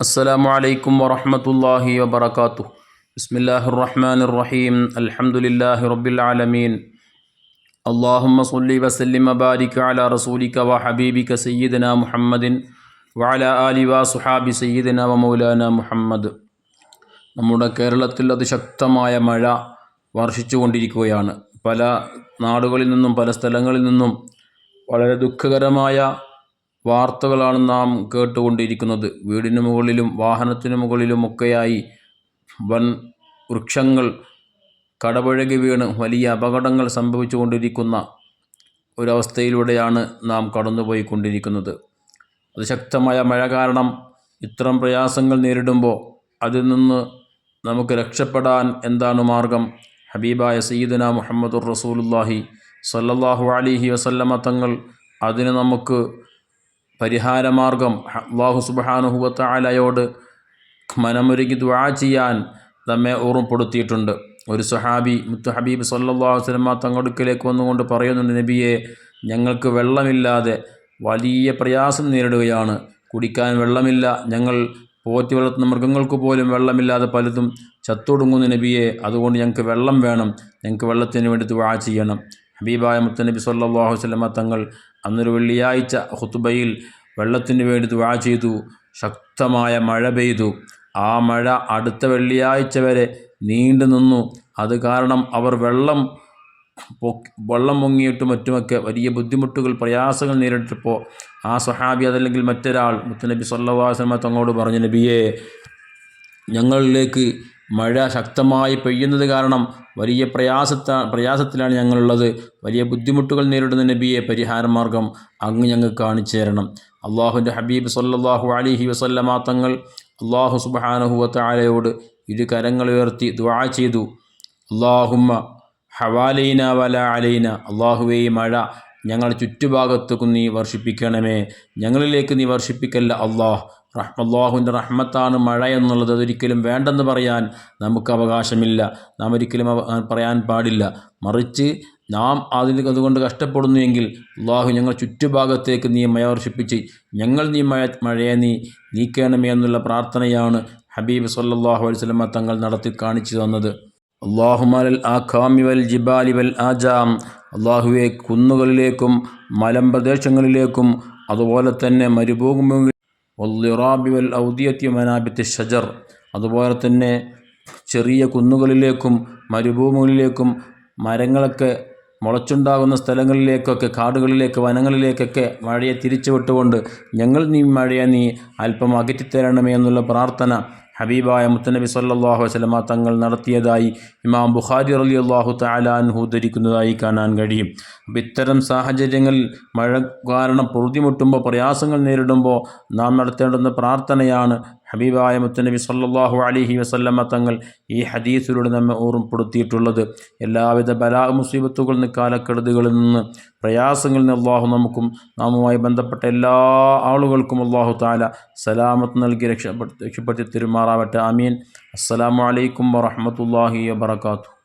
السلام عليكم ورحمة الله وبركاته بسم الله الرحمن الرحيم الحمد لله رب العالمين اللهم صل وسلم وبارك على رسولك وحبيبك سيدنا محمد وعلى آل وصحاب سيدنا ومولانا محمد നമ്മുടെ കേരളത്തിൽ അതിശക്തമായ മഴ വർഷിച്ചു കൊണ്ടിരിക്കുകയാണ് പല നാടുകളിൽ നിന്നും പല സ്ഥലങ്ങളിൽ നിന്നും വളരെ ദുഃഖകരമായ വാർത്തകളാണ് നാം കേട്ടുകൊണ്ടിരിക്കുന്നത്. വീടിന് മുകളിലും വാഹനത്തിന് മുകളിലുമൊക്കെയായി വൻ വൃക്ഷങ്ങൾ കടപുഴകി വീണ് വലിയ അപകടങ്ങൾ സംഭവിച്ചു കൊണ്ടിരിക്കുന്ന ഒരവസ്ഥയിലൂടെയാണ് നാം കടന്നുപോയിക്കൊണ്ടിരിക്കുന്നത്. അതിശക്തമായ മഴ കാരണം ഇത്തരം പ്രയാസങ്ങൾ നേരിടുമ്പോൾ അതിൽ നിന്ന് നമുക്ക് രക്ഷപ്പെടാൻ എന്താണ് മാർഗം? ഹബീബായ സയ്യിദന മുഹമ്മദുർ റസൂലുല്ലാഹി സല്ലല്ലാഹു അലിഹി വസല്ലമ തങ്ങൾ അതിന് നമുക്ക് പരിഹാരമാർഗം അള്ളാഹു സുബാനുഹുവത്തായാലയോട് മനമൊരുങ്ങി ദുആ ചെയ്യാൻ നമ്മെ ഓർമ്മപ്പെടുത്തിയിട്ടുണ്ട്. ഒരു സുഹാബി മുത്തു ഹബീബ് സല്ലാഹു വസ്ലമ തങ്ങടുക്കിലേക്ക് വന്നുകൊണ്ട് പറയുന്നുണ്ട് നബിയെ ഞങ്ങൾക്ക് വെള്ളമില്ലാതെ വലിയ പ്രയാസം നേരിടുകയാണ്. കുടിക്കാൻ വെള്ളമില്ല. ഞങ്ങൾ പോറ്റി വളർത്തുന്ന മൃഗങ്ങൾക്ക് പോലും വെള്ളമില്ലാതെ പലതും ചത്തൊടുങ്ങുന്ന നബിയെ. അതുകൊണ്ട് ഞങ്ങൾക്ക് വെള്ളം വേണം. ഞങ്ങൾക്ക് വെള്ളത്തിന് വേണ്ടി ദുആ ചെയ്യണം. ഹബീബായ മുത്തനബി സല്ലാഹു വസ്ലമ തങ്ങൾ അന്നൊരു വെള്ളിയാഴ്ച ഹുത്തുബയിൽ വെള്ളത്തിന് വേണ്ടി ദുആ ചെയ്തു. ശക്തമായ മഴ പെയ്തു. ആ മഴ അടുത്ത വെള്ളിയാഴ്ച വരെ നീണ്ടു നിന്നു. അത് കാരണം അവർ വെള്ളം വെള്ളം മുങ്ങിയിട്ടും മറ്റുമൊക്കെ വലിയ ബുദ്ധിമുട്ടുകൾ പ്രയാസങ്ങൾ നേരിട്ടപ്പോൾ ആ സഹാബി അതല്ലെങ്കിൽ മറ്റൊരാൾ മുത്തനബി സല്ലാസ്ലമ തങ്ങളോട് പറഞ്ഞു നബിയെ ഞങ്ങളിലേക്ക് മഴ ശക്തമായി പെയ്യുന്നത് കാരണം വലിയ പ്രയാസത്ത പ്രയാസത്തിലാണ് ഞങ്ങളുള്ളത്. വലിയ ബുദ്ധിമുട്ടുകൾ നേരിടുന്ന നബിയെ പരിഹാരമാർഗം അങ്ങ് ഞങ്ങൾ കാണിച്ചു തരണം. അള്ളാഹുവിന്റെ ഹബീബ് സല്ലാഹു അലിഹി വസല്ലമാ തങ്ങൾ അള്ളാഹു സുബാനഹുവത്താലയോട് ഇരു കരങ്ങൾ ഉയർത്തി ദ്വാ ചെയ്തു. അള്ളാഹുമ്മ ഹവാലൈന വല അലൈന. അള്ളാഹുവേ മഴ ഞങ്ങളുടെ ചുറ്റുഭാഗത്തേക്ക് നീ വർഷിപ്പിക്കണമേ. ഞങ്ങളിലേക്ക് നീ വർഷിപ്പിക്കല്ല അള്ളാഹ്. റഹ്മല്ലാഹുവിന്റെ റഹ്മത്താണ് മഴ എന്നുള്ളത് അതൊരിക്കലും വേണ്ടെന്ന് പറയാൻ നമുക്ക് അവകാശമില്ല. നാം ഒരിക്കലും പറയാൻ പാടില്ല. മറിച്ച് നാം അതിൽ അതുകൊണ്ട് കഷ്ടപ്പെടുന്നുവെങ്കിൽ അള്ളാഹു ഞങ്ങൾ ചുറ്റുഭാഗത്തേക്ക് നീ മയോർഷിപ്പിച്ച് ഞങ്ങൾ നീ മഴ മഴയെ നീ നീക്കണമേ എന്നുള്ള പ്രാർത്ഥനയാണ് ഹബീബ് സല്ലാഹു അലൈവലമ തങ്ങൾ നടത്തി കാണിച്ചു തന്നത്. അള്ളാഹുമൽ ആ ഖാമിവൽ ജിബാലിവൽ ജിബാലി വൽ ആജാം. അള്ളാഹുവെ കുന്നുകളിലേക്കും മലമ്പ്രദേശങ്ങളിലേക്കും അതുപോലെ തന്നെ മരുഭൂമി വല്ലിറാബി വൽ ഔദിയത്തി മനാബിത്ത് ഷജർ അതുപോലെ തന്നെ ചെറിയ കുന്നുകളിലേക്കും മരുഭൂമികളിലേക്കും മരങ്ങളൊക്കെ മുളച്ചുണ്ടാകുന്ന സ്ഥലങ്ങളിലേക്കൊക്കെ കാടുകളിലേക്ക് വനങ്ങളിലേക്കൊക്കെ മഴയെ തിരിച്ചു വിട്ടുകൊണ്ട് ഞങ്ങൾ നീ മഴയെ നീ അല്പം അകറ്റിത്തരണമേ എന്നുള്ള പ്രാർത്ഥന ഹബീബായ മുത്തനബി സല്ലാഹു വസ്ലമ തങ്ങൾ നടത്തിയതായി ഇമാം ബുഖാരി അലി അള്ളാഹു താലാൻഹു ധരിക്കുന്നതായി കാണാൻ കഴിയും. അപ്പം ഇത്തരം സാഹചര്യങ്ങളിൽ മഴ കാരണം പൊറുതിമുട്ടുമ്പോൾ പ്രയാസങ്ങൾ നേരിടുമ്പോൾ നാം നടത്തേണ്ടുന്ന പ്രാർത്ഥനയാണ് ഹബീബായ മുത്തനബി സല്ലാഹു അലിഹി വസല്ലമ്മ തങ്ങൾ ഈ ഹദീസിലൂടെ നമ്മെ ഓർമ്മപ്പെടുത്തിയിട്ടുള്ളത്. എല്ലാവിധ ബലാ മുസീബത്തുകളിൽ നിന്ന് കാലക്കെടുതികളിൽ നിന്ന് പ്രയാസങ്ങളിൽ നിന്ന് അള്ളാഹു നമുക്കും നാമുമായി ബന്ധപ്പെട്ട എല്ലാ ആളുകൾക്കും അള്ളാഹു താല സലാമത്ത് നൽകി രക്ഷപ്പെടുത്തി രക്ഷപ്പെടുത്തി തിരുമാറാവട്ടെ. ആമീൻ. അസ്സലാമു അലൈക്കും വറഹമത്തല്ലാഹി വാത്തു